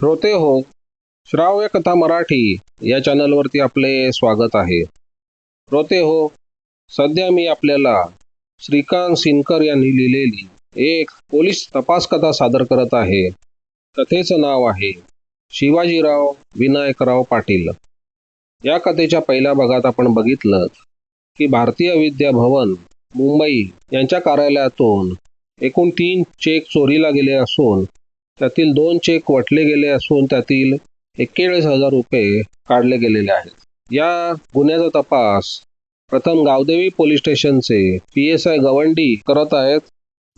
श्रोते हो श्राव्य कथा मराठी या चॅनलवरती आपले स्वागत आहे. श्रोते हो सध्या मी आपल्याला श्रीकांत सिनकर यांनी लिहिलेली एक पोलीस तपास कथा सादर करत आहे. कथेचं नाव आहे शिवाजीराव विनायकराव पाटील. या कथेच्या पहिल्या भागात आपण बघितलं की भारतीय विद्या भवन मुंबई यांच्या कार्यालयातून एकूण तीन चेक चोरीला गेले असून त्यातील दोन चेक वटले गेले असून त्यातील एक्केचाळीस हजार रुपये काढले गेलेले आहेत. या गुन्ह्याचा तपास प्रथम Gavdevi police station P S I Gawandi करत आहेत.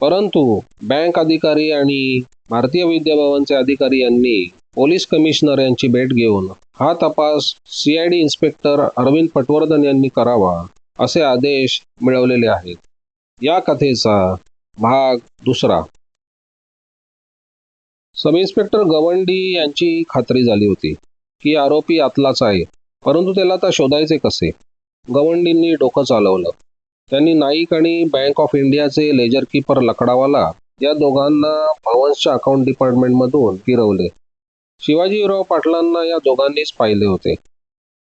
परंतु बँक अधिकारी आणि भारतीय विद्याभवनचे अधिकारी यांनी पोलीस कमिशनर यांची भेट घेऊन हा तपास C I D inspector Arvind Patwardhan यांनी करावा असे आदेश मिळवलेले आहेत. या कथेचा भाग दुसरा. सब इन्स्पेक्टर गवंडी यांची खात्री झाली होती की आरोपी आतलाच आहे परंतु त्याला आता शोधायचे कसे? गवंडींनी डोकं चालवलं. त्यांनी नाईक आणि बँक ऑफ इंडियाचे लेजर किपर लकडावाला या दोघांना भवन्सच्या अकाउंट डिपार्टमेंटमधून फिरवले. शिवाजीराव पाटलांना या दोघांनीच पाहिले होते.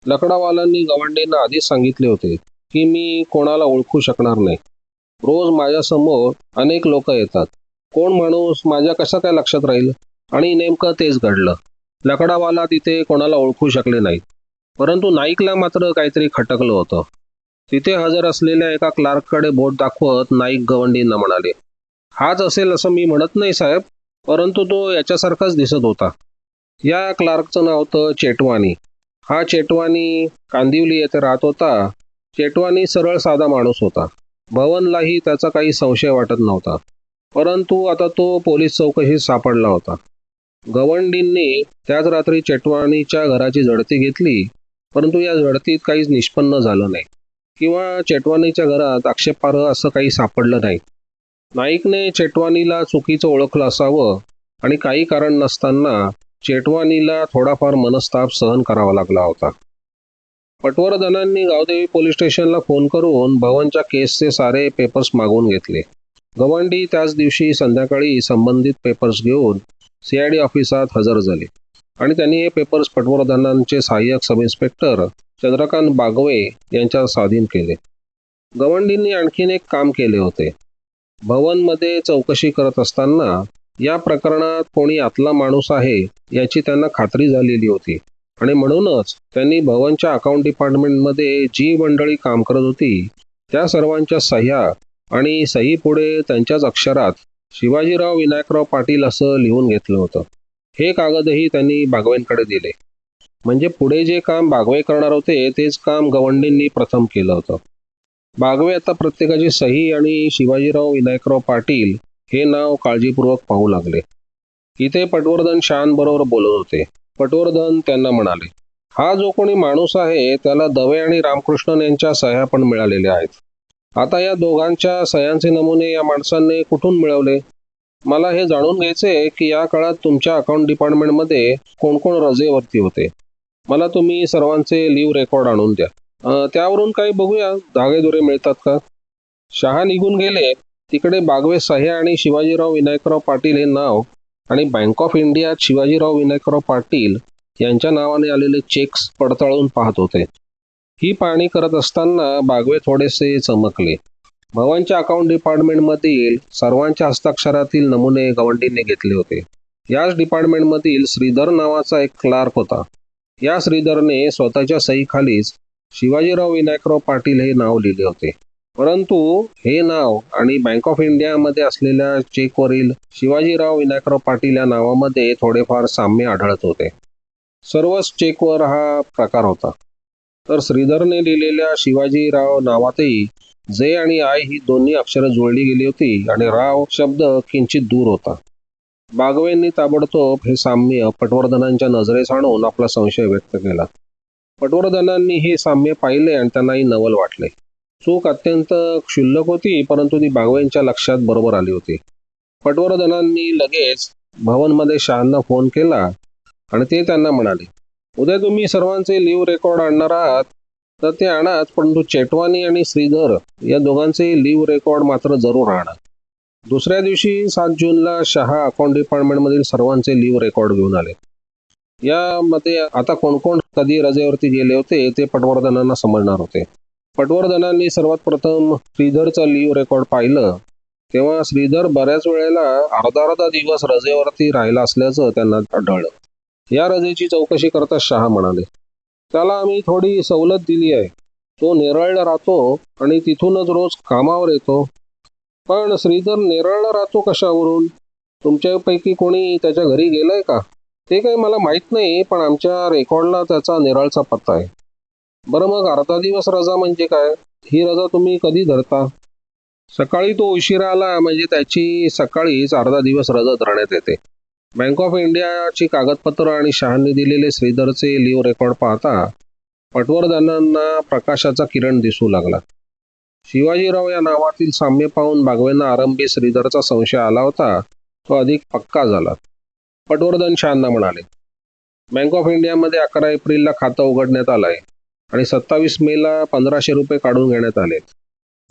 लकडावालांनी गवंडींना आधीच सांगितले होते की मी कोणाला ओळखू शकणार नाही. रोज माझ्यासमोर अनेक लोक येतात. कोण माणूस माझ्या कसं काय लक्षात राहील? आणि नेमकं तेच घडलं. लकडावाला तिथे कोणाला ओळखू शकले नाहीत. परंतु नाईकला मात्र काहीतरी खटकलं होतं. तिथे हजर असलेल्या एका क्लार्ककडे बोट दाखवत नाईक गवंडींना म्हणाले हाच असेल असं मी म्हणत नाही साहेब परंतु तो याच्यासारखाच दिसत होता. या क्लार्कचं नाव होतं चेटवानी हा चेटवानी कांदिवली येथे राहत होता. चेटवानी सरळ साधा माणूस होता. भवनलाही त्याचा काही संशय वाटत नव्हता. परंतु आता तो पोलीस चौकशीत सापडला होता. गवंडींनी त्याच रात्री चेटवानीच्या घराची झडती घेतली परंतु या झडतीत काहीच निष्पन्न झालं नाही. किंवा चेटवानीच्या घरात आक्षेपार्ह असं काही सापडलं नाही. नाईकने चेटवानीला चुकीचं ओळखलं असावं आणि काही कारण नसताना चेटवानीला थोडाफार मनस्ताप सहन करावा लागला होता. पटवर्धनांनी गावदेवी पोलीस स्टेशनला फोन करून भवनच्या केसचे सारे पेपर्स मागवून घेतले. गवंडी त्याच दिवशी संध्याकाळी संबंधित पेपर्स घेऊन सीआयडी ऑफिसात हजर झाले. आणि त्यांनी हे पेपर्स पटवर्धनांचे सहाय्यक सब इन्स्पेक्टर चंद्रकांत बागवे यांच्या स्वाधीन केले. गवंडींनी आणखीन एक काम केले होते. भवनमध्ये चौकशी करत असताना या प्रकरणात कोणी आतला माणूस आहे याची त्यांना खात्री झालेली होती. आणि म्हणूनच त्यांनी भवनच्या अकाउंट डिपार्टमेंटमध्ये जी मंडळी काम करत होती त्या सर्वांच्या सह्या आणि सही पुढे त्यांच्याच अक्षरात शिवाजीराव विनायकराव पाटील असं लिहून घेतलं होतं. हे कागदही त्यांनी बागवेंकडे दिले. म्हणजे पुढे जे काम बागवे करणार होते तेच काम गवंडींनी प्रथम केलं होतं. बागवे आता प्रत्येकाची सही आणि शिवाजीराव विनायकराव पाटील हे नाव काळजीपूर्वक पाहू लागले. इथे पटवर्धन शानबरोबर बोलत होते. पटवर्धन त्यांना म्हणाले हा जो कोणी माणूस आहे त्याला दवे आणि रामकृष्णन यांच्या सह्या पण मिळालेल्या आहेत. आता या दोघांच्या सह्यांचे नमुने या माणसांनी कुठून मिळवले? मला हे जाणून घ्यायचे की या काळात तुमच्या अकाउंट डिपार्टमेंटमध्ये कोण कोण रजेवरती होते. मला तुम्ही सर्वांचे लिव्ह रेकॉर्ड आणून द्या. त्यावरून काही बघूया. धागेदोरे मिळतात का? शहा निघून गेले. तिकडे बागवे सह्या आणि शिवाजीराव विनायकराव पाटील हे नाव आणि बँक ऑफ इंडियात शिवाजीराव विनायकराव पाटील यांच्या नावाने आलेले चेक्स पडताळून पाहत होते. ही पाहणी करत असताना बागवे थोडेसे चमकले. भवनच्या अकाउंट डिपार्टमेंटमधील सर्वांच्या हस्ताक्षरातील नमुने गवंडीने घेतले होते. याच डिपार्टमेंटमधील श्रीधर नावाचा एक क्लार्क होता. या श्रीधरने स्वतःच्या सहीखालीच शिवाजीराव विनायकराव पाटील हे नाव लिहिले होते. परंतु हे नाव आणि बँक ऑफ इंडियामध्ये असलेल्या चेकवरील शिवाजीराव विनायकराव पाटील या नावामध्ये थोडेफार साम्य आढळत होते. सर्वच चेकवर हा प्रकार होता. तर श्रीधरने लिहिलेल्या शिवाजीराव नावातही जे आणि आय ही दोन्ही अक्षरं जुळली गेली होती आणि राव शब्द किंचित दूर होता. बागवेंनी ताबडतोब हे साम्य पटवर्धनांच्या नजरेस आणून आपला संशय व्यक्त केला. पटवर्धनांनी हे साम्य पाहिले आणि त्यांनाही नवल वाटले. चूक अत्यंत क्षुल्लक होती परंतु ती बागवेंच्या लक्षात बरोबर आली होती. पटवर्धनांनी लगेच भवनमध्ये शहांना फोन केला आणि ते त्यांना म्हणाले उद्या तुम्ही सर्वांचे लिव्ह रेकॉर्ड आणणार आहात तर ते आणाच परंतु चेटवानी आणि श्रीधर या दोघांचे लिव्ह रेकॉर्ड मात्र जरूर आणा. दुसऱ्या दिवशी सात जूनला शहा अकाउंट डिपार्टमेंटमधील सर्वांचे लिव्ह रेकॉर्ड घेऊन आले. यामध्ये आता कोण कोण कधी रजेवरती गेले होते ते पटवर्धनांना समजणार होते. पटवर्धनांनी सर्वात प्रथम श्रीधरचं लिव्ह रेकॉर्ड पाहिलं. तेव्हा श्रीधर बऱ्याच वेळेला अर्धा अर्धा दिवस रजेवरती राहिला असल्याचं त्यांना आढळलं या रजेची चौकशी करता शहा म्हणाले. त्याला आम्ही थोडी सवलत दिली आहे. तो नेरळला राहतो आणि तिथूनच रोज कामावर येतो. पण श्रीधर नेरळला राहतो कशावरून? तुमच्यापैकी कोणी त्याच्या घरी गेलंय का? ते काही मला माहीत नाही पण आमच्या रेकॉर्डला त्याचा नेरळचा पत्ता आहे. बरं मग अर्धा दिवस रजा म्हणजे काय? ही रजा तुम्ही कधी धरता? सकाळी तो उशिरा आला म्हणजे त्याची सकाळीच अर्धा दिवस रजा धरण्यात येते. बँक ऑफ इंडियाची कागदपत्र आणि शहांनी दिलेले श्रीधरचे लिव्ह रेकॉर्ड पाहता पटवर्धनांना प्रकाशाचा किरण दिसू लागला. शिवाजीराव या नावातील साम्य पाहून बागवेंना आरंभी श्रीधरचा संशय आला होता. तो अधिक पक्का झाला. पटवर्धन शहांना म्हणाले बँक ऑफ इंडियामध्ये अकरा एप्रिलला खातं उघडण्यात आलं आहे आणि सत्तावीस मेला पंधराशे रुपये काढून घेण्यात आले.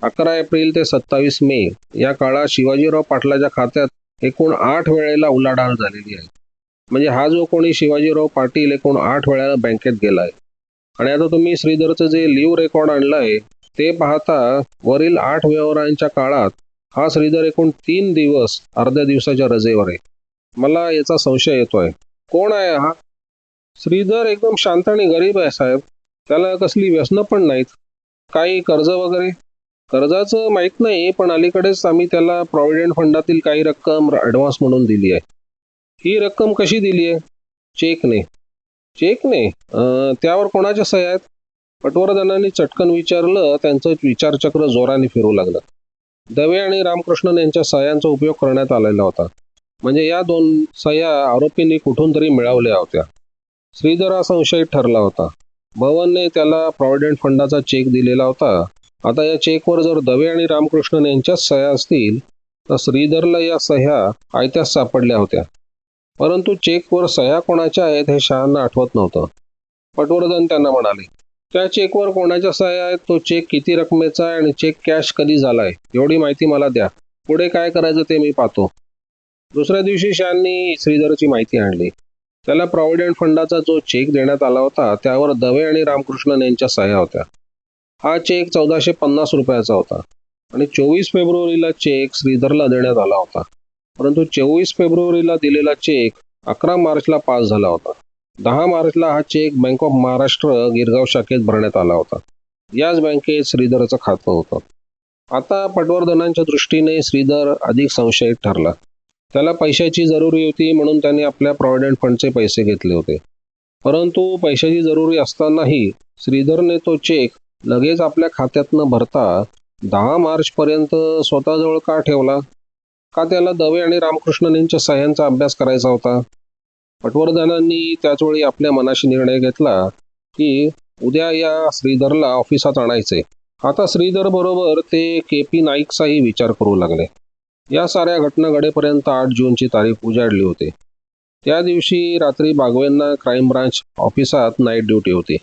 अकरा एप्रिल ते सत्तावीस मे या काळात शिवाजीराव पाटलाच्या खात्यात एकूण आठ वेळेला उलाढाल झालेली आहे. म्हणजे हा जो कोणी शिवाजीराव पाटील एकूण आठ वेळेला बँकेत गेलाय आणि आता तुम्ही श्रीधरचं जे लिव्ह रेकॉर्ड आणलंय ते पाहता वरील आठ व्यवहारांच्या काळात हा श्रीधर एकूण तीन दिवस अर्ध्या दिवसाच्या रजेवर आहे. मला याचा संशय येतोय. कोण आहे हा? श्रीधर एकदम शांत आणि गरीब आहे साहेब. त्याला कसली व्यसनं पण नाहीत. काही कर्ज वगैरे? कर्जाचं माहीत नाही पण अलीकडेच आम्ही त्याला प्रॉव्हिडंट फंडातील काही रक्कम ॲडव्हान्स म्हणून दिली आहे. ही रक्कम कशी दिली आहे? चेकने चेकने त्यावर कोणाच्या सह्या आहेत? पटवर्धनांनी चटकन विचारलं त्यांचं विचारचक्र जोराने फिरू लागलं. दवे आणि रामकृष्णन यांच्या सह्यांचा उपयोग करण्यात आलेला होता. म्हणजे या दोन सह्या आरोपींनी कुठून तरी मिळवल्या होत्या. श्रीधर हा संशयित ठरला होता. भवनने त्याला प्रॉव्हिडंट फंडाचा चेक दिलेला होता. आता या चेकवर जर दवे आणि रामकृष्णन यांच्याच सह्या असतील तर श्रीधरला या सह्या आयत्याच सापडल्या होत्या. परंतु चेकवर सह्या कोणाच्या आहेत हे शहांना आठवत नव्हतं. पटवर्धन त्यांना म्हणाले त्या चेकवर कोणाच्या सह्या आहेत? तो चेक किती रकमेचा आहे आणि चेक कॅश कधी झालाय? एवढी माहिती मला द्या. पुढे काय करायचं ते मी पाहतो. दुसऱ्या दिवशी शहांनी श्रीधरची माहिती आणली. त्याला प्रॉव्हिडंट फंडाचा जो चेक देण्यात आला होता त्यावर दवे आणि रामकृष्णन यांच्या सह्या होत्या. हा चेक चौदाशे पन्नास रुपयाचा होता. आणि चोवीस फेब्रुवारीला चेक श्रीधरला देण्यात आला होता. परंतु चोवीस फेब्रुवारीला दिलेला चेक अकरा मार्चला पास झाला होता. दहा मार्चला हा cheque bank of Maharashtra Girgaon शाखेत भरण्यात आला होता. याच बँकेत श्रीधरचं खातं होतं. आता पटवर्धनांच्या दृष्टीने श्रीधर अधिक संशयित ठरला. त्याला पैशाची जरुरी होती म्हणून त्याने आपल्या प्रॉव्हिडंट फंडचे पैसे घेतले होते. परंतु पैशाची जरुरी असतानाही श्रीधरने तो चेक लगेच आपल्या खात्यात न भरता दहा मार्चपर्यंत स्वतःजवळ का ठेवला? का त्याला दवे आणि रामकृष्णन यांच्या सह्यांचा अभ्यास करायचा होता? पटवर्धनांनी त्याचवेळी आपल्या मनाशी निर्णय घेतला की उद्या या श्रीधरला ऑफिसात आणायचे. आता श्रीधर बरोबर ते के पी नाईकचाही विचार करू लागले. या साऱ्या घटना घडेपर्यंत आठ जूनची तारीख उजाडली होती. त्या दिवशी रात्री बागवेंना क्राईम ब्रांच ऑफिसात नाईट ड्युटी होती.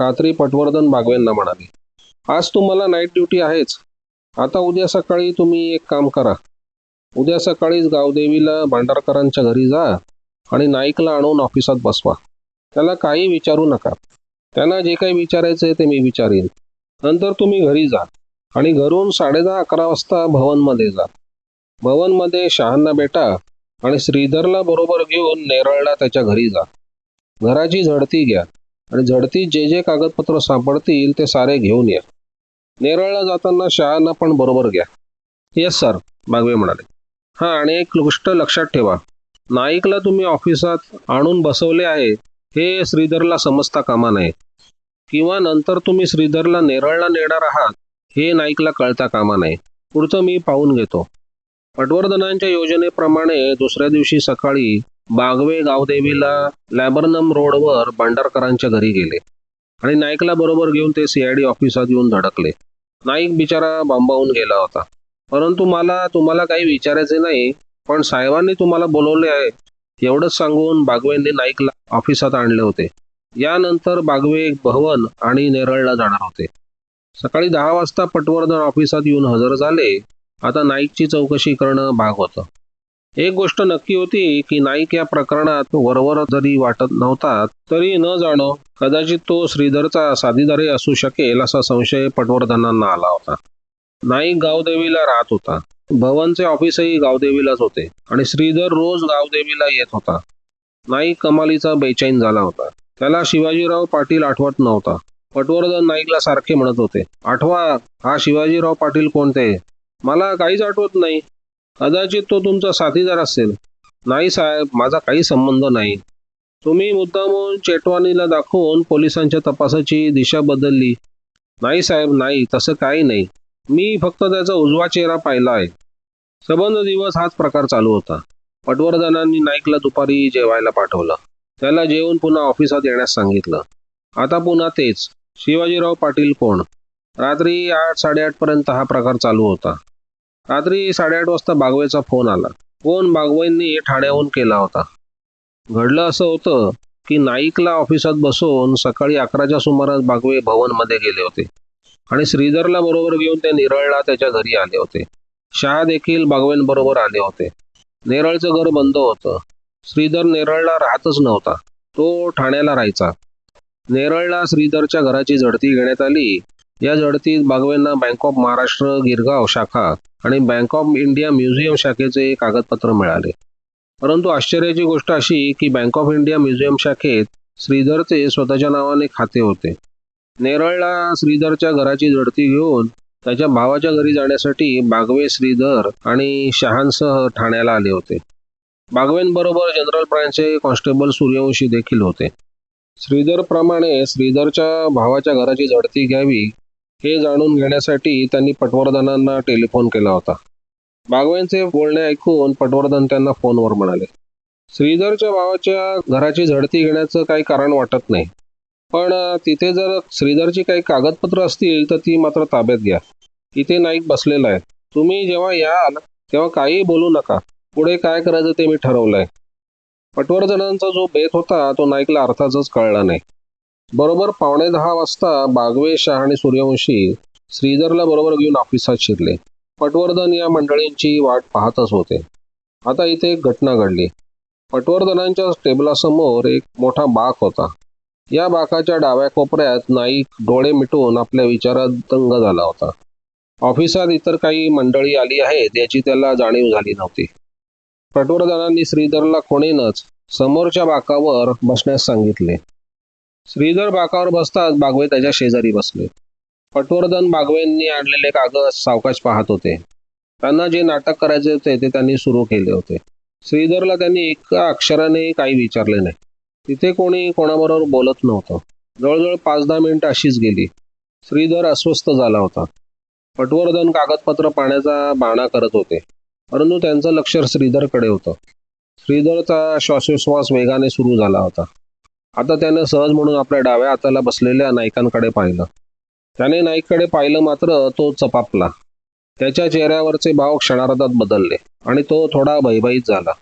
रात्री पटवर्धन बागवेंना म्हणाले. आज तुम्हाला नाईट ड्युटी आहेच. आता उद्या सकाळी तुम्ही एक काम करा. उद्या सकाळीच गावदेवीला भांडारकरांच्या घरी जा आणि नाईकला आणून ऑफिसात बसवा. त्याला काही विचारू नका. त्यांना जे काही विचारायचं आहे ते मी विचारेन. नंतर तुम्ही घरी जा आणि घरून साडेदहा अकरा वाजता भवनमध्ये जा. भवनमध्ये शहांना भेटा आणि श्रीधरला बरोबर घेऊन नेरळला त्याच्या घरी जा. घराची झडती घ्या. आणि झडतीत जे जे कागदपत्र सापडतील ते सारे घेऊन या. नेरळला जाताना शाळांना पण बरोबर घ्या. येस सर बागवे म्हणाले. हां आणि एक गोष्ट लक्षात ठेवा. नाईकला तुम्ही ऑफिसात आणून बसवले आहे हे श्रीधरला समजता कामा नये. किंवा नंतर तुम्ही श्रीधरला नेरळला नेणार आहात हे नाईकला कळता कामा नये. पुढचं मी पाहून घेतो. पटवर्धनांच्या योजनेप्रमाणे दुसऱ्या दिवशी सकाळी बागवे गावदेवीला लॅबरनम रोडवर भांडारकरांच्या घरी गेले. आणि नाईकला बरोबर घेऊन ते सीआयडी ऑफिसात येऊन धडकले. नाईक बिचारा बांबावून गेला होता. परंतु मला तुम्हाला काही विचारायचे नाही पण साहेबांनी तुम्हाला बोलवले आहे. एवढंच सांगून बागवेंनी नाईकला ऑफिसात आणले होते. यानंतर बागवे भवन आणि नेरळला जाणार होते. सकाळी दहा वाजता पटवर्धन ऑफिसात येऊन हजर झाले. आता नाईकची चौकशी करणं भाग होतं. एक गोष्ट नक्की होती की नाईक या प्रकरणात वरवर जरी वाटत नव्हता तरी न जाणो कदाचित तो श्रीधरचा साधीदारी असू शकेल असा संशय पटवर्धनांना आला होता. नाईक गावदेवीला राहत होता. भवनचे ऑफिसही गावदेवीलाच होते आणि श्रीधर रोज गावदेवीला येत होता. नाईक कमालीचा बेचैन झाला होता. त्याला शिवाजीराव पाटील आठवत नव्हता. पटवर्धन नाईकला सारखे म्हणत होते आठवा हा शिवाजीराव पाटील कोणते? मला काहीच आठवत नाही. कदाचित तो तुमचा साथीदार असेल. नाही साहेब माझा काही संबंध नाही. तुम्ही मुद्दामून चेटवानीला दाखवून पोलिसांच्या तपासाची दिशा बदलली. नाही साहेब नाही तसं काही नाही. मी फक्त त्याचा उजवा चेहरा पाहिला आहे. सबंध दिवस हाच प्रकार चालू होता. पटवर्धनांनी नाईकला दुपारी जेवायला पाठवलं. त्याला जेवून पुन्हा ऑफिसात येण्यास सांगितलं. आता पुन्हा तेच. शिवाजीराव पाटील कोण? रात्री आठ साडेआठपर्यंत हा प्रकार चालू होता. रात्री साडेआठ वाजता बागवेचा फोन आला. फोन बागवेंनी ठाण्याहून केला होता. घडलं असं होतं की नाईकला ऑफिसात बसून सकाळी अकराच्या सुमारास बागवे भवनमध्ये गेले होते आणि श्रीधरला बरोबर घेऊन ते निरळला त्याच्या घरी आले होते. शहा देखील बागवेंबरोबर आले होते. नेरळचं घर बंद होतं. श्रीधर नेरळला राहतच नव्हता. तो ठाण्याला राहायचा. नेरळला श्रीधरच्या घराची झडती घेण्यात आली. या झडतीत बागवेंना बँक ऑफ महाराष्ट्र गिरगाव शाखा आणि बँक ऑफ इंडिया म्युझियम शाखेचे कागदपत्र मिळाले. परंतु आश्चर्याची गोष्ट अशी की बँक ऑफ इंडिया म्युझियम शाखेत श्रीधरचे स्वतःच्या नावाने खाते होते. नेरळला श्रीधरच्या घराची झडती घेऊन त्याच्या भावाच्या घरी जाण्यासाठी बागवे श्रीधर आणि शहांसह ठाण्याला आले होते. बागवेंबरोबर जनरल ब्रँचचे कॉन्स्टेबल सूर्यवंशी देखील होते. श्रीधरप्रमाणे श्रीधरच्या भावाच्या घराची झडती घ्यावी हे जाणून घेण्यासाठी त्यांनी पटवर्धनांना टेलिफोन केला होता. बागवेंचे बोलणे ऐकून पटवर्धन त्यांना फोनवर म्हणाले श्रीधरच्या भावाच्या घराची झडती घेण्याचं काही कारण वाटत नाही. पण तिथे जर श्रीधरची काही कागदपत्र असतील तर ती मात्र ताब्यात घ्या. इथे नाईक बसलेला आहे. तुम्ही जेव्हा याल तेव्हा काही बोलू नका. पुढे काय करायचं ते मी ठरवलंय. पटवर्धनांचा जो बेत होता तो नाईकला अर्थातच कळला नाही. बरोबर पावणे दहा वाजता बागवे शाह आणि सूर्यवंशी श्रीधरला बरोबर घेऊन ऑफिसात शिरले. पटवर्धन या मंडळींची वाट पाहतच होते. आता इथे एक घटना घडली. पटवर्धनांच्या टेबलासमोर एक मोठा बाक होता. या बाकाच्या डाव्या कोपऱ्यात नाईक डोळे मिटून आपल्या विचारात दंग झाला होता. ऑफिसात इतर काही मंडळी आली आहेत याची त्याला जाणीव झाली नव्हती. पटवर्धनांनी श्रीधरला कोणीनच समोरच्या बाकावर बसण्यास सांगितले. श्रीधर बाकावर बसताच बागवे त्याच्या शेजारी बसले. पटवर्धन बागवेंनी आणलेले कागद सावकाश पाहत होते. त्यांना जे नाटक करायचे होते ते त्यांनी सुरू केले होते. श्रीधरला त्यांनी एका अक्षराने काही विचारले नाही. तिथे कोणी कोणाबरोबर बोलत नव्हतं. जवळजवळ पाच दहा मिनिटं अशीच गेली. श्रीधर अस्वस्थ झाला होता. पटवर्धन कागदपत्र पाण्याचा बाणा करत होते. परंतु त्यांचं लक्ष श्रीधरकडे होतं. श्रीधरचा श्वासोश्वास वेगाने सुरू झाला होता. आता त्यानं सहज म्हणून आपल्या डाव्या हाताला बसलेल्या नायकांकडे पाहिलं. त्याने नाईककडे पाहिलं मात्र तो चपापला. त्याच्या चेहऱ्यावरचे भाव क्षणार्धात बदलले आणि तो थोडा भयभीत झाला.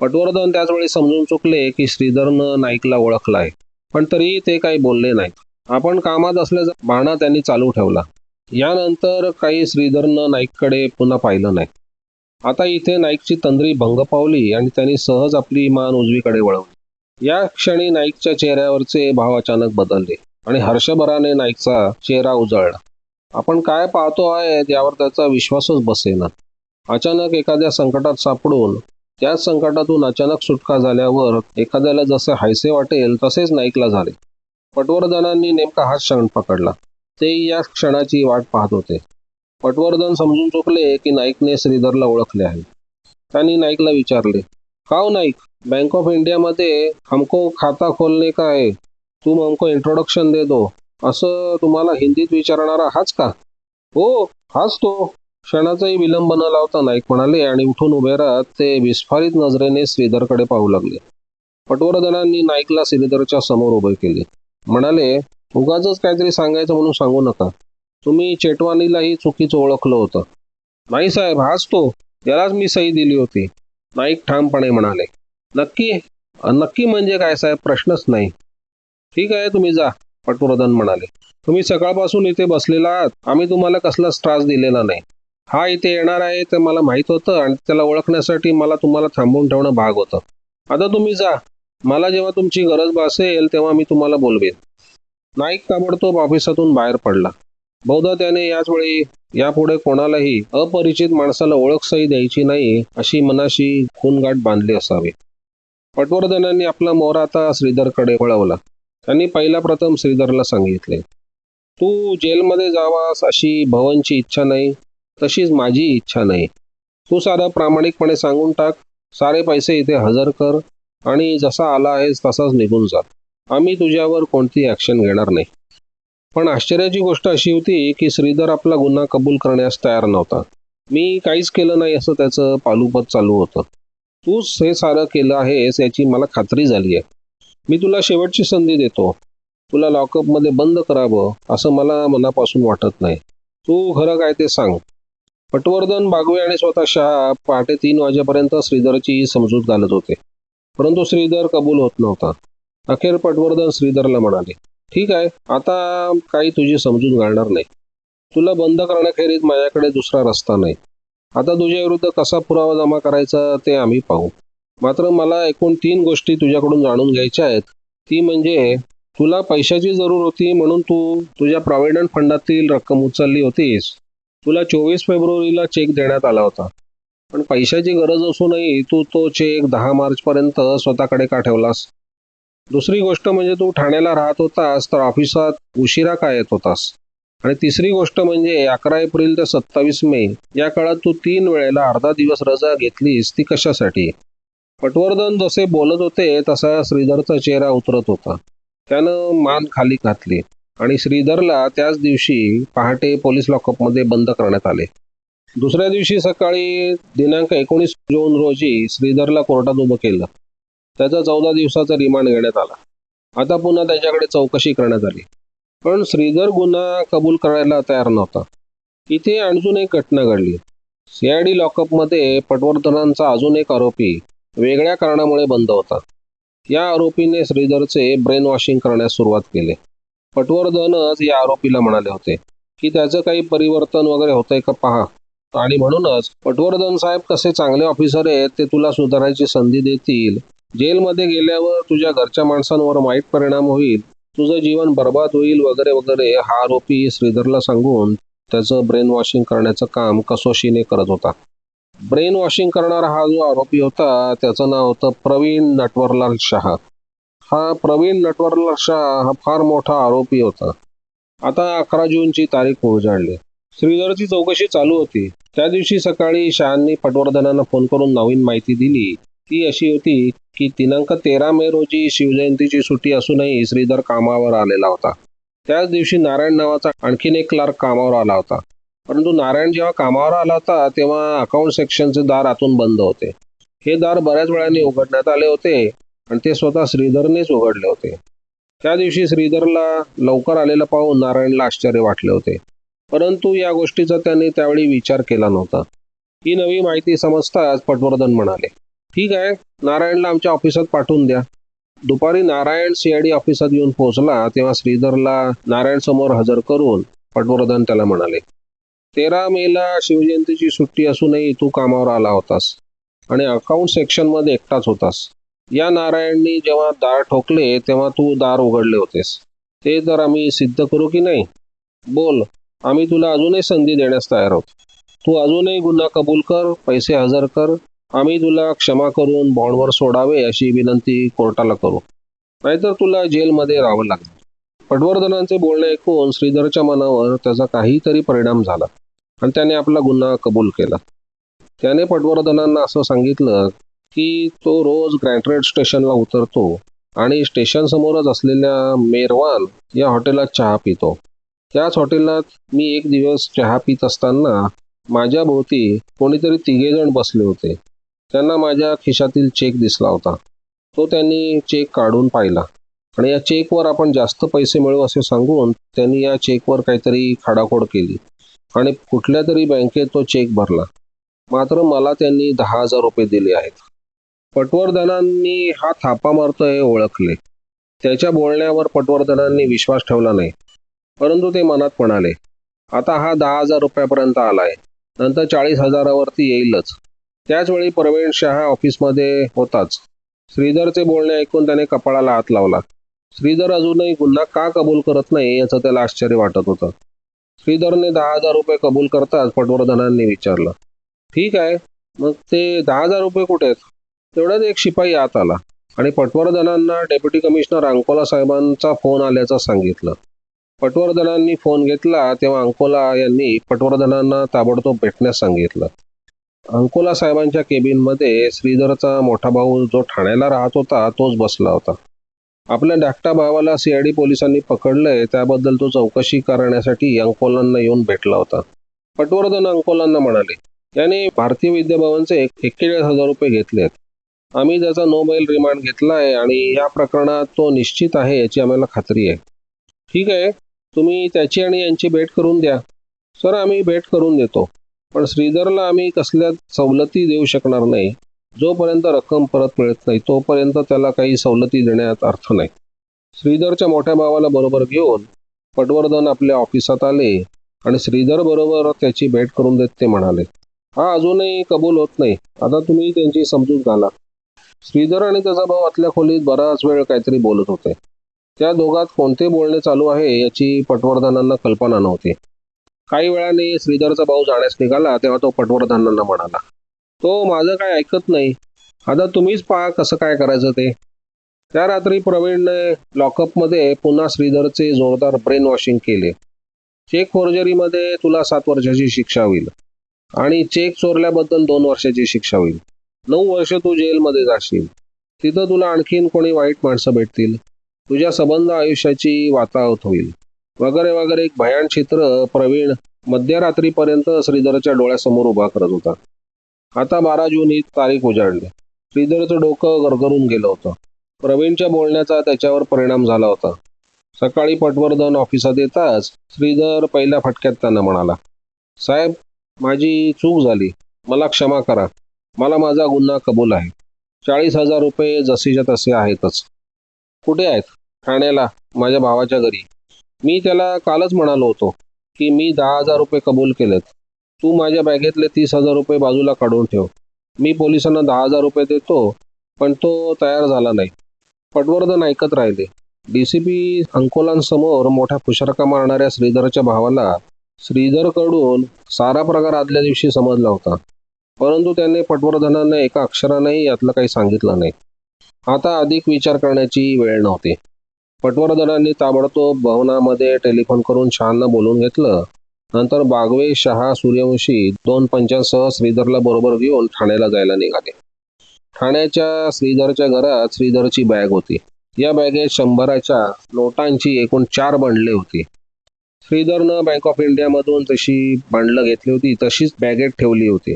पटवर्धन त्याचवेळी समजून चुकले की श्रीधरनं नाईकला ओळखलाय पण तरीही ते काही बोलले नाहीत. आपण कामात असल्याचा बाणा त्यांनी चालू ठेवला. यानंतर काही श्रीधरनं नाईककडे पुन्हा पाहिलं नाही. आता इथे नाईकची तंद्री भंग पावली आणि त्यांनी सहज आपली मान उजवीकडे वळवली. या क्षणी नाईकच्या चेहऱ्यावरचे भाव अचानक बदलले आणि हर्षभराने नाईकचा चेहरा उजळला. आपण काय पाहतो आहे यावर त्याचा विश्वासच बसेना. अचानक एखाद्या संकटात सापडून त्याच संकटातून अचानक सुटका झाल्यावर एखाद्याला जसे हायसे वाटेल तसेच नाईकला झाले. पटवर्धनांनी नेमका हाच क्षण पकडला. ते या क्षणाची वाट पाहत होते. पटवर्धन समजून चुकले की नाईकने श्रीधरला ओळखले आहे. त्यांनी नाईकला विचारले काव नाईक बैंक ऑफ इंडियामध्ये हमको खाता खोलने का आहे तुम हमको इंट्रोडक्शन दे दो. असं तुम्हाला हिंदीत विचारणारा हाच का? हो हाच तो. क्षणाचाही विलंब न लावता नाईक म्हणाले आणि उठून उभे राहत ते विस्फारित नजरेने श्रीधरकडे पाहू लागले. पटवर्धनांनी नाईकला श्रीधरच्या समोर उभे केले. म्हणाले उगाच काहीतरी सांगायचं म्हणून सांगू नका. तुम्ही चेटवानीलाही चुकीचं ओळखलं होतं. नाही साहेब हाच तो. यालाच मी सही दिली होती. नाईक ठामपणे म्हणाले. नक्की. नक्की म्हणजे काय साहेब? प्रश्नच नाही. ठीक आहे तुम्ही जा. पटवर्धन म्हणाले. तुम्ही सकाळपासून इथे बसलेला आहात. आम्ही तुम्हाला कसलाच त्रास दिलेला नाही. हा इथे येणार आहे ते मला माहीत होतं आणि त्याला ओळखण्यासाठी मला तुम्हाला थांबवून ठेवणं भाग होतं. आता तुम्ही जा. मला जेव्हा तुमची गरज भासेल तेव्हा मी तुम्हाला बोलवेन. नाईक ताबडतोब ऑफिसातून बाहेर पडला. बहुधा त्याने याच वेळी यापुढे कोणालाही अपरिचित माणसाला ओळखसही द्यायची नाही अशी मनाशी खूनगाठ बांधली असावी. पटवर्धनांनी आपला मोरा आता श्रीधरकडे वळवला. त्यांनी पहिला प्रथम श्रीधरला सांगितले तू जेलमध्ये जावास अशी भवनची इच्छा नाही तशीच माझी इच्छा नाही. तू साधं प्रामाणिकपणे सांगून टाक सारे पैसे इथे हजर कर आणि जसा आला आहेस तसाच निघून जा. आम्ही तुझ्यावर कोणती ॲक्शन घेणार नाही. पण आश्चर्याची गोष्ट अशी होती की श्रीधर आपला गुन्हा कबूल करण्यास तयार नव्हता. मी काहीच केलं नाही असं त्याचं पालुपत चालू होतं. तूच हे सारं केलं आहेस याची मला खात्री झाली आहे. मी तुला शेवटची संधी देतो. तुला लॉकअपमध्ये बंद करावं असं मला मनापासून वाटत नाही. तू खरं काय ते सांग. पटवर्धन बागवे आणि स्वतः शहा पहाटे तीन वाजेपर्यंत श्रीधरची समजूत घालत होते. परंतु श्रीधर कबूल होत नव्हता. अखेर पटवर्धन श्रीधरला म्हणाले ठीक आहे आता काही तुझी समजूत घालणार नाही. तुला बंद करण्याखेरीज माझ्याकडे दुसरा रस्ता नाही. आता तुझ्या विरुद्ध कसा पुरावा जमा करायचा ते आम्ही पाहू. मात्र मला एकूण तीन गोष्टी तुझ्याकडून जाणून घ्यायच्या आहेत. ती म्हणजे तुला पैशाची जरूर होती म्हणून तू तुझ्या प्रॉव्हिडंट फंडातील रक्कम उचलली होतीस. तुला चोवीस फेब्रुवारीला चेक देण्यात आला होता. पण पैशाची गरज असूनही तू तो चेक दहा मार्चपर्यंत स्वतःकडे का ठेवलास? दुसरी गोष्ट म्हणजे तू ठाण्याला राहत होतास तर ऑफिसात उशिरा का येत होतास? आणि तिसरी गोष्ट म्हणजे अकरा एप्रिल ते सत्तावीस मे या काळात तू तीन वेळेला अर्धा दिवस रजा घेतलीस ती कशासाठी? पटवर्धन जसे बोलत होते तसा श्रीधरचा चेहरा उतरत होता. त्यानं मान खाली घातली आणि श्रीधरला त्याच दिवशी पहाटे पोलीस लॉकअपमध्ये बंद करण्यात आले. दुसऱ्या दिवशी सकाळी दिनांक एकोणीस जून रोजी श्रीधरला कोर्टात उभं केलं. त्याचा चौदा दिवसाचा रिमांड घेण्यात आला. आता पुन्हा त्याच्याकडे चौकशी करण्यात आली. पण श्रीधर गुन्हा कबूल करायला तयार नव्हता. इथे आणखून एक घटना घडली. सीआयडी लॉकअपमध्ये पटवर्धनांचा अजून एक आरोपी वेगळ्या कारणामुळे बंद होता. या आरोपीने श्रीधरचे ब्रेन वॉशिंग करण्यास सुरुवात केली. पटवर्धनच या आरोपीला म्हणाले होते की त्याचं काही परिवर्तन वगैरे होतंय का पहा. आणि म्हणूनच पटवर्धन साहेब कसे चांगले ऑफिसर आहेत ते तुला सुधारायची संधी देतील. जेलमध्ये गेल्यावर तुझ्या घरच्या माणसांवर वाईट परिणाम होईल तुझं जीवन बर्बाद होईल वगैरे वगैरे हा आरोपी श्रीधरला सांगून त्याचं ब्रेन वॉशिंग करण्याचं काम कसोशीने करत होता. ब्रेन वॉशिंग करणारा हा जो आरोपी होता त्याचं नाव होतं प्रवीण नटवरलाल शहा. हा प्रवीण नटवरलाल शहा हा फार मोठा आरोपी होता. आता अकरा जूनची तारीख उजाडली श्रीधरची चौकशी चालू होती. त्या दिवशी सकाळी शहांनी पटवर्धनांना फोन करून नवीन माहिती दिली. ती अशी होती की दिनांक तेरा मे रोजी शिवजयंतीची सुट्टी असूनही श्रीधर कामावर आलेला होता. त्याच दिवशी नारायण नावाचा आणखीन एक क्लार्क कामावर आला होता. परंतु नारायण जेव्हा कामावर आला होता तेव्हा अकाउंट सेक्शनचे दार आतून बंद होते. हे दार बऱ्याच वेळाने उघडण्यात आले होते आणि ते स्वतः श्रीधरनेच उघडले होते. त्या दिवशी श्रीधरला लवकर आलेलं पाहून नारायणला आश्चर्य वाटले होते. परंतु या गोष्टीचा त्याने त्यावेळी विचार केला नव्हता. ही नवी माहिती समजताच पटवर्धन म्हणाले ठीक आहे. नारायणला आमच्या ऑफिसात पाठवून द्या. दुपारी नारायण सीआयडी ऑफिसात येऊन पोहोचला तेव्हा श्रीधरला नारायण समोर हजर करून पटवर्धन त्याला म्हणाले तेरा मेला शिवजयंतीची सुट्टी असूनही तू कामावर आला होतास आणि अकाउंट सेक्शनमध्ये एकटाच होतास. या नारायणनी जेव्हा दार ठोकले तेव्हा तू दार उघडले होतेस. ते तर आम्ही सिद्ध करू की नाही? बोल आम्ही तुला अजूनही संधी देण्यास तयार आहोत. तू अजूनही गुन्हा कबूल कर पैसे हजर कर आम्ही तुला क्षमा करून बॉन्डवर सोडावे अशी विनंती कोर्टाला करू. नाहीतर तुला जेलमध्ये राहावं लागेल. पटवर्धनांचे बोलणे ऐकून श्रीधरच्या मनावर त्याचा काहीतरी परिणाम झाला आणि त्याने आपला गुन्हा कबूल केला. त्याने पटवर्धनांना असं सांगितलं की तो रोज ग्रँटरेड स्टेशनला उतरतो आणि स्टेशन समोरच असलेल्या मेरवान या हॉटेलात चहा पितो. त्याच हॉटेलात मी एक दिवस चहा पित असताना माझ्या भोवती कोणीतरी तिघेजण बसले होते. त्यांना माझ्या खिशातील चेक दिसला होता. तो त्यांनी चेक काढून पाहिला. आणि या चेकवर आपण जास्त पैसे मिळू असे सांगून त्यांनी या चेकवर काहीतरी खाडाखोड केली. आणि कुठल्या तरी बँकेत तो चेक भरला. मात्र मला त्यांनी दहा हजार रुपये दिले आहेत. पटवर्धनांनी हा थापा मारतोय हे ओळखले. त्याच्या बोलण्यावर पटवर्धनांनी विश्वास ठेवला नाही. परंतु ते मनात म्हणाले आता हा दहा हजार रुपयापर्यंत आलाय. नंतर चाळीस हजारावरती येईलच. त्याच वेळी शहा ऑफिसमध्ये होताच. श्रीधरचे बोलणे ऐकून त्याने कपाळाला हात लावला. श्रीधर अजूनही गुन्हा का कबूल करत नाही याचं त्याला आश्चर्य वाटत होतं. श्रीधरने दहा हजार रुपये कबूल करताच पटवर्धनांनी विचारलं. ठीक आहे मग ते दहा हजार रुपये कुठे आहेत? तेवढ्यात एक शिपाई आत आला आणि पटवर्धनांना डेप्युटी कमिशनर अंकोला साहेबांचा फोन आल्याचं सांगितलं. पटवर्धनांनी फोन घेतला तेव्हा अंकोला यांनी पटवर्धनांना ताबडतोब भेटण्यास सांगितलं. अंकोला साहेबांच्या केबिनमध्ये श्रीधरचा मोठा भाऊ जो ठाण्याला राहत होता तोच बसला होता. आपल्या धाकट्या भावाला सीआयडी पोलिसांनी पकडलंय त्याबद्दल तो चौकशी करण्यासाठी अंकोलांना येऊन भेटला होता. पटवर्धन अंकोलांना म्हणाले याने भारतीय विद्याभवनचे एक्केचाळीस हजार रुपये घेतले आहेत. आम्ही त्याचा नोबेल रिमांड घेतला आहे आणि या प्रकरणात तो निश्चित आहे याची आम्हाला खात्री आहे. ठीक आहे. तुम्ही त्याची आणि यांची भेट करून द्या. सर आम्ही भेट करून देतो. पण श्रीधरला आम्ही कसल्या सवलती देऊ शकणार नाही. जोपर्यंत रक्कम परत मिळत नाही तोपर्यंत त्याला काही सवलती देण्यात अर्थ नाही. श्रीधरच्या मोठ्या भावाला बरोबर घेऊन पटवर्धन आपल्या ऑफिसात आले आणि श्रीधर बरोबर त्याची भेट करून देत ते म्हणाले हा अजूनही कबूल होत नाही. आता तुम्ही त्यांची समजूत घाला. श्रीधर आणि त्याचा भाऊ आतल्या खोलीत बराच वेळ काहीतरी बोलत होते. त्या दोघात कोणते बोलणे चालू आहे याची पटवर्धनांना कल्पना नव्हती. काही वेळाने श्रीधरचा भाऊ जाण्यास निघाला तेव्हा तो पटवर्धनांना म्हणाला तो माझं काय ऐकत नाही. आता तुम्हीच पहा कसं काय करायचं ते. त्या रात्री प्रवीणने लॉकअपमध्ये पुन्हा श्रीधरचे जोरदार ब्रेन वॉशिंग केले. चेक फोर्जरीमध्ये तुला सात वर्षाची शिक्षा होईल आणि चेक चोरल्याबद्दल दोन वर्षाची शिक्षा होईल. नऊ वर्ष तू जेलमध्ये जाशील. तिथं तुला आणखीन कोणी वाईट माणसं भेटतील. तुझ्या संबंध आयुष्याची वाताहत होईल. वगैरे वगैरे एक भयान चित्र प्रवीण मध्यरात्रीपर्यंत श्रीधरच्या डोळ्यासमोर उभा करत होता. आता बारा जून ही तारीख उजाडली. श्रीधरचं डोकं गरगरून गेलं होतं. प्रवीणच्या बोलण्याचा त्याच्यावर परिणाम झाला होता. सकाळी पटवर्धन ऑफिसात येताच श्रीधर पहिल्या फटक्यात त्यांना म्हणाला साहेब माझी चूक झाली. मला क्षमा करा. मला माझा गुन्हा कबूल आहे. चाळीस हजार रुपये जसेच्या तसे आहेतच. कुठे आहेत? ठाण्याला माझ्या भावाच्या घरी. मी त्याला कालच म्हणालो होतो की मी दहा हजार रुपये कबूल केलेत. तू माझ्या बॅगेतले तीस हजार रुपये बाजूला काढून ठेव. मी पोलिसांना दहा हजार रुपये देतो पण तो तयार झाला नाही. पटवर्धन ऐकत राहिले. डीसीपी अंकोलांसमोर मोठ्या फुशारका मारणाऱ्या श्रीधरच्या भावाला श्रीधरकडून सारा प्रकार आदल्या दिवशी समजला होता. परंतु त्याने पटवर्धनाने एका अक्षरानेही यातलं काही सांगितलं नाही. आता अधिक विचार करण्याची वेळ नव्हती. पटवर्धनांनी ताबडतोब भवनामध्ये टेलिफोन करून शहांना बोलून घेतलं. नंतर बागवे शहा सूर्यवंशी दोन पंचांसह श्रीधरला बरोबर घेऊन ठाण्याला जायला निघाले. ठाण्याच्या श्रीधरच्या घरात श्रीधरची बॅग होती. या बॅगेत शंभराच्या नोटांची एकूण चार बंडले होती. श्रीधरनं बँक ऑफ इंडियामधून तशी बांडलं घेतली होती तशीच बॅगेत ठेवली होती.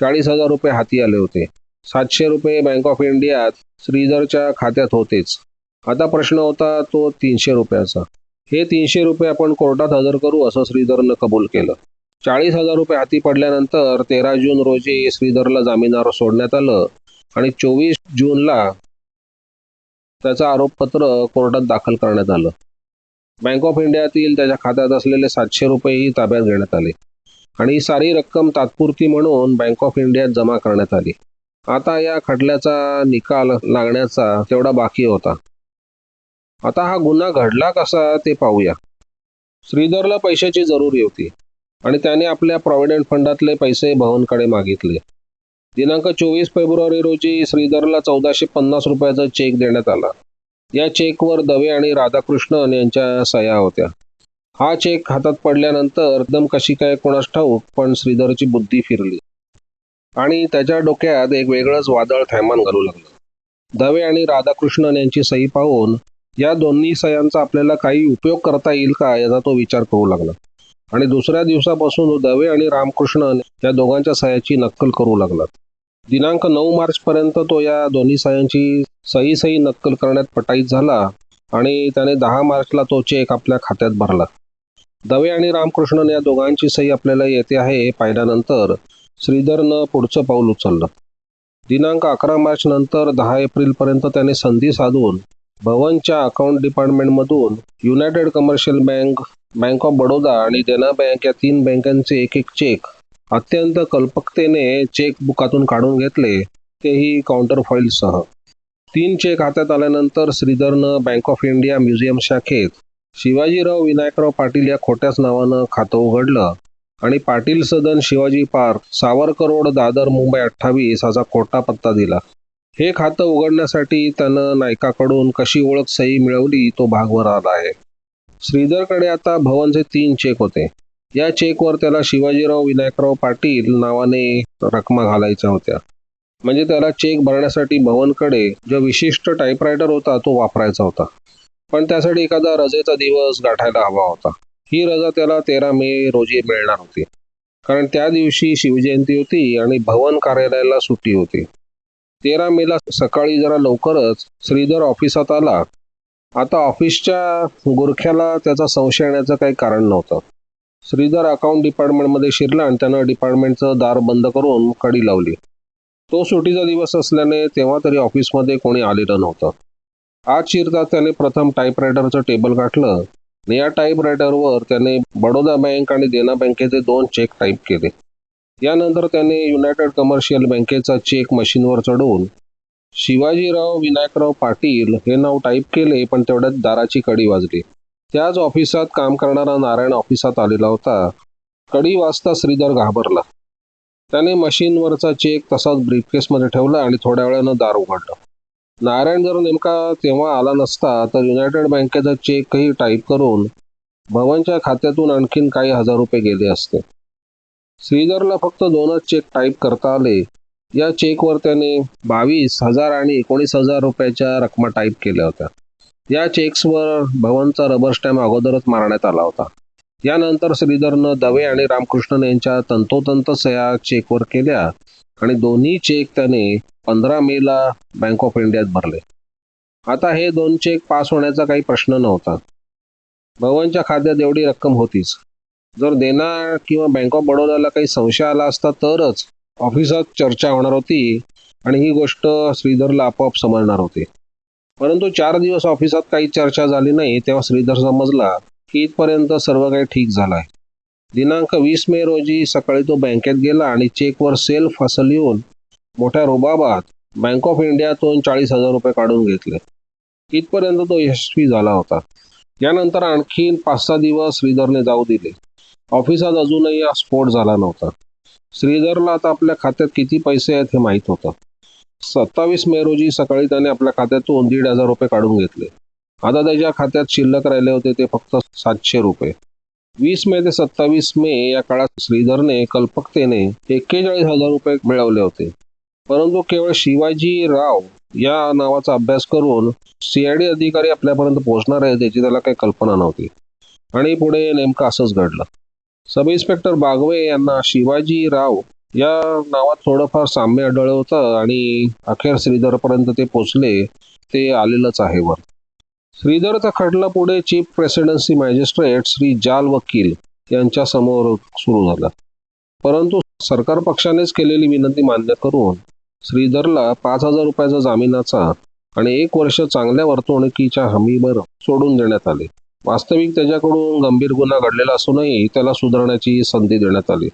चाळीस हजार रुपये हाती आले होते. सातशे रुपये बँक ऑफ इंडियात श्रीधरच्या खात्यात होतेच. आता प्रश्न होता तो तीनशे रुपयाचा. हे तीनशे रुपये आपण कोर्टात हजर करू असं श्रीधरनं कबूल केलं. चाळीस हजार रुपये हाती पडल्यानंतर तेरा जून रोजी श्रीधरला जामिनावर सोडण्यात आलं आणि चोवीस जूनला त्याचं आरोपपत्र कोर्टात दाखल करण्यात आलं. बँक ऑफ इंडियातील त्याच्या खात्यात असलेले सातशे रुपयेही ताब्यात घेण्यात आले. आणि ही सारी रक्कम तात्पुरती म्हणून बँक ऑफ इंडियात जमा करण्यात आली. आता या खटल्याचा निकाल लागण्याचा तेवढा बाकी होता. आता हा गुन्हा घडला कसा ते पाहूया. श्रीधरला पैशाची जरुरी होती आणि त्याने आपल्या प्रॉव्हिडंट फंडातले पैसे भवनकडे मागितले. दिनांक चोवीस फेब्रुवारी रोजी श्रीधरला चौदाशे पन्नास रुपयाचा चेक देण्यात आला. या चेकवर दवे आणि राधाकृष्णन यांच्या सह्या होत्या. हा चेक हातात पडल्यानंतर एकदम कशी काय कोणास ठाऊक पण श्रीधरची बुद्धी फिरली. आणि त्याच्या डोक्यात एक वेगळंच वादळ थैमान घालू लागलं. दवे आणि राधाकृष्णन यांची सही पाहून या दोन्ही सह्यांचा आपल्याला काही उपयोग करता येईल का याचा तो विचार करू लागला. आणि दुसऱ्या दिवसापासून दवे आणि रामकृष्णन या दोघांच्या सह्याची नक्कल करू लागला. दिनांक नऊ मार्च पर्यंत तो या दोन्ही सह्यांची सही सही नक्कल करण्यात पटाईत झाला आणि त्याने दहा मार्चला तो चेक आपल्या खात्यात भरला. दवे आणि रामकृष्णन या दोघांची सही आपल्याला येते आहे हे पाहिल्यानंतर श्रीधरनं पुढचं पाऊल उचललं. दिनांक अकरा मार्च नंतर दहा एप्रिलपर्यंत त्याने संधी साधून भवनच्या account डिपार्टमेंटमधून United Commercial Bank bank of Baroda आणि देना बँक या तीन बँकांचे एक एक चेक अत्यंत कल्पकतेने चेक बुकातून काढून घेतले तेही काउंटर फॉईलसह तीन चेक हातात आल्यानंतर श्रीधरनं बँक ऑफ इंडिया म्युझियम शाखेत शिवाजीराव विनायकराव पाटील या खोट्याच नावानं खातं उघडलं आणि पाटील सदन शिवाजी पार्क सावरकर रोड दादर मुंबई अठ्ठावीस असा खोटा पत्ता दिला. हे खातं उघडण्यासाठी त्यानं नायकाकडून कशी ओळख सही मिळवली तो भागवर आला आहे. श्रीधरकडे आता भवनचे तीन चेक होते. या चेकवर त्याला शिवाजीराव विनायकराव पाटील नावाने रकमा घालायच्या होत्या. म्हणजे त्याला चेक भरण्यासाठी भवनकडे जो विशिष्ट टाईपरायटर होता तो वापरायचा होता. पण त्यासाठी एखादा रजेचा दिवस गाठायला हवा होता. ही रजा त्याला तेरा मे रोजी मिळणार होती. कारण त्या दिवशी शिवजयंती होती आणि भवन कार्यालयाला सुट्टी होती. तेरा मेला सकाळी जरा लवकरच श्रीधर ऑफिसात आला. आता ऑफिसच्या गुरख्याला त्याचा संशय येण्याचं काही कारण नव्हतं. श्रीधर अकाउंट डिपार्टमेंटमध्ये शिरला आणि त्यानं डिपार्टमेंटचं दार बंद करून कडी लावली. तो सुट्टीचा दिवस असल्याने तेव्हा तरी ऑफिसमध्ये कोणी आलेलं नव्हतं. आज शिरतात त्याने प्रथम टाईपरायटरचं टेबल गाठलं. आणि या टाईपरायटरवर त्याने बडोदा बँक आणि देना बँकेचे दोन चेक टाईप केले. यानंतर त्याने युनायटेड कमर्शियल बँकेचा चेक मशीनवर चढवून शिवाजीराव विनायकराव पाटील हे नाव टाईप केले पण तेवढ्यात दाराची कडी वाजली. त्याच ऑफिसात काम करणारा नारायण ऑफिसात आलेला होता. कडी वाजता श्रीधर घाबरला. त्याने मशीनवरचा चेक तसाच ब्रीफकेसमध्ये ठेवला आणि थोड्या वेळानं दार उघडलं. नारायण जर नेमका तेव्हा आला नसता तर युनायटेड बँकेचा चेकही टाईप करून भवनच्या खात्यातून आणखीन काही हजार रुपये गेले असते. श्रीधरला फक्त दोनच चेक टाईप करता आले. या चेकवर त्याने बावीस हजार आणि एकोणीस हजार रुपयाच्या रकमा टाईप केल्या होत्या. या चेक्सवर भवनचा रबर स्टॅम्प अगोदरच मारण्यात आला होता. यानंतर श्रीधरनं दवे आणि रामकृष्णन यांच्या तंतोतंत सह्या चेकवर केल्या आणि दोन्ही चेक त्याने पंधरा मेला बँक ऑफ इंडियात भरले. आता हे दोन चेक पास होण्याचा काही प्रश्न नव्हता. भवनच्या खात्यात एवढी रक्कम होतीच. जर देना किंवा बँक ऑफ बडोदाला काही संशय आला असता तरच ऑफिसात चर्चा होणार होती आणि ही गोष्ट श्रीधरला आपोआप समजणार होती. परंतु चार दिवस ऑफिसात काही चर्चा झाली नाही तेव्हा श्रीधर समजला की इथपर्यंत सर्व काही ठीक झालं आहे. दिनांक वीस मे रोजी सकाळी तो बँकेत गेला आणि चेकवर सेल्फ असं लिहून मोठ्या रुबाबात बँक ऑफ इंडियातून चाळीस हजार रुपये काढून घेतले. इथपर्यंत तो यशस्वी झाला होता. यानंतर आणखीन पाच सहा दिवस श्रीधरने जाऊ दिले. ऑफिसात अजूनही हा स्फोट झाला नव्हता. श्रीधरला आता आपल्या खात्यात किती पैसे आहेत हे माहीत होतं. सत्तावीस मे रोजी सकाळी त्याने आपल्या खात्यातून दीड हजार रुपये काढून घेतले. आता त्याच्या खात्यात शिल्लक राहिले होते ते फक्त सातशे रुपये. वीस मे ते सत्तावीस मे या काळात श्रीधरने कल्पकतेने एक्केचाळीस हजार रुपये मिळवले होते. परंतु केवळ शिवाजी राव या नावाचा अभ्यास करून सीआयडी अधिकारी आपल्यापर्यंत पोहोचणार आहेत याची त्याला काही कल्पना नव्हती. आणि पुढे नेमकं असंच घडलं. सब इन्स्पेक्टर बागवे यांना शिवाजी राव या नावात थोडंफार साम्य आढळलं होतं आणि अखेर श्रीधरपर्यंत ते पोचले ते आलेलंच आहे वर. श्रीधरचा खटला पुढे चीफ प्रेसिडेन्सी मॅजिस्ट्रेट श्री जाल वकील यांच्या समोर सुरू झाला. परंतु सरकार पक्षानेच केलेली विनंती मान्य करून श्रीधरला पाच हजार रुपयाचा जामिनाचा आणि एक वर्ष चांगल्या वर्तवणुकीच्या हमीवर सोडून देण्यात आले. वास्तविक त्याच्याकडून गंभीर गुन्हा घडलेला असूनही त्याला सुधारण्याची संधी देण्यात आली.